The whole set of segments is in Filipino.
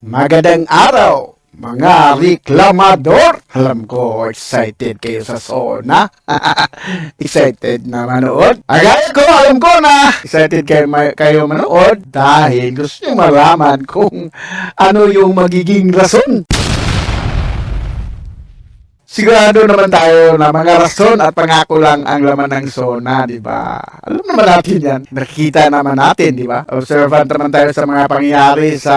Magandang araw, mga reklamador! Alam ko, excited kayo sa Sona. excited na manood? Agaya ko, alam ko na excited kayo, kayo manood dahil gusto nyo malaman kung ano yung magiging rason. Sigurado naman tayo na mga rason at pangako lang ang laman ng Sona, di ba? Alam naman natin yan. Nakikita naman natin, di ba? Observant naman tayo sa mga pangyayari sa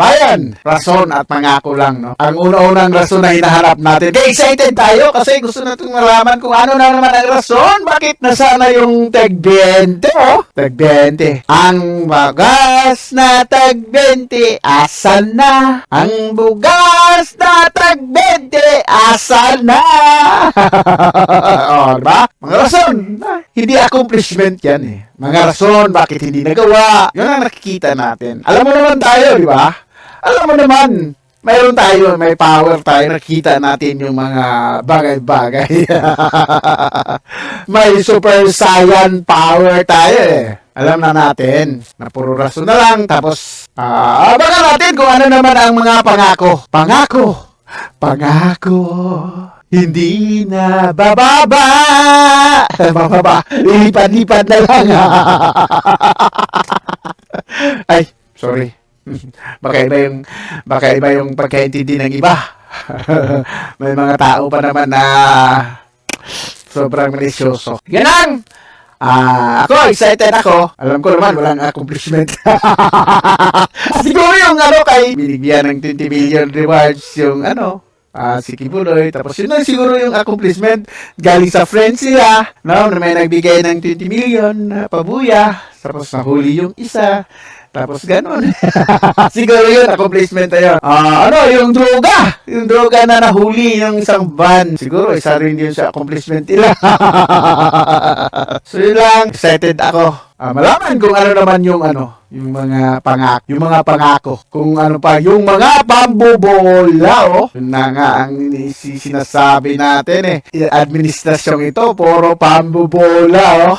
bayan. Rason at pangako lang, no? Ang una-unang rason na hinahanap natin. Kaya excited tayo kasi gusto natin malaman kung ano na naman ang rason. Bakit nasana yung tag 20, oh? Tag 20. Ang bagas na tag 20, asan na? Ang bugas na tag 20, asan na? oh, diba? Mga rason. Hindi accomplishment yan eh. Mga rason, bakit hindi nagawa. Yun ang nakikita natin. Alam mo naman tayo, di ba? Alam mo naman, mayroon tayo, may power tayo, nakikita natin yung mga bagay-bagay. may super saiyan power tayo eh. Alam na natin na puro rason na lang. Tapos, ah, abangan natin kung ano naman ang mga pangako. Pangako! Pangako! Hindi na bababa! bababa! Lilipad-lipad na lang. Ay, sorry. baka iba yung baka iba yung pagkaintindi ng iba. May mga tao pa naman na sobrang malisyoso. Ganang! Ah, ako excited ako. Alam ko naman walang accomplishment. Siguro yung ano kay binigyan ng 20 million rewards yung ano Ah, si Kibuloy. Tapos yun lang siguro yung accomplishment. Galing sa friends nila. No, na may nagbigay ng 20 million na pabuya. Tapos nahuli yung isa. Tapos ganun. siguro yun, accomplishment na yun. Ah, ano, yung droga. Yung droga na nahuli yung isang van. Siguro isa rin yun sa accomplishment nila. so yun lang. Excited ako. Ah, malaman kung ano naman yung ano, yung mga pangako, yung mga pangako, kung ano pa, yung mga pambobola, oh. Yun na nga ang si- sinasabi natin eh. Administrasyong ito, puro pambobola, oh.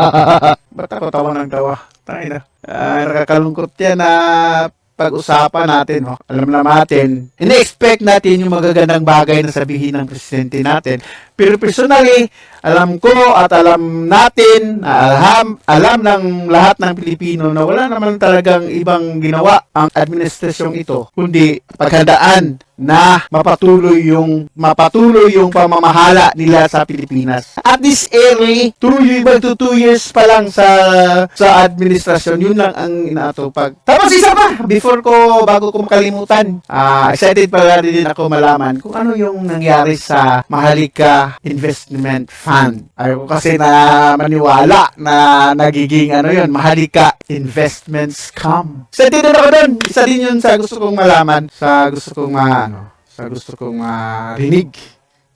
Ba't ako tawa ng tawa? Tayo na. Ah, nakakalungkot yan na pag-usapan natin, no? alam naman natin, in-expect natin yung magagandang bagay na sabihin ng presidente natin. Pero personally, alam ko at alam natin, alam, alam ng lahat ng Pilipino na wala naman talagang ibang ginawa ang administrasyong ito, kundi paghandaan na mapatuloy yung mapatuloy yung pamamahala nila sa Pilipinas. At this early, two, years, to two years pa lang sa sa administrasyon, yun lang ang inaatupag. Tapos isa pa, before ko, bago ko makalimutan, ah excited pala din ako malaman kung ano yung nangyari sa Mahalika Investment Fund. Ayaw ko kasi na maniwala na nagiging ano yun, Mahalika Investment Scam. Excited din ako doon. Isa din yun sa gusto kong malaman, sa gusto kong ma, ano, sa gusto kong marinig.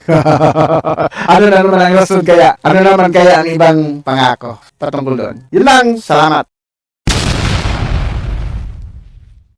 ano na naman ang rason kaya? Ano naman kaya ang ibang pangako patungkol doon? Yun lang, salamat.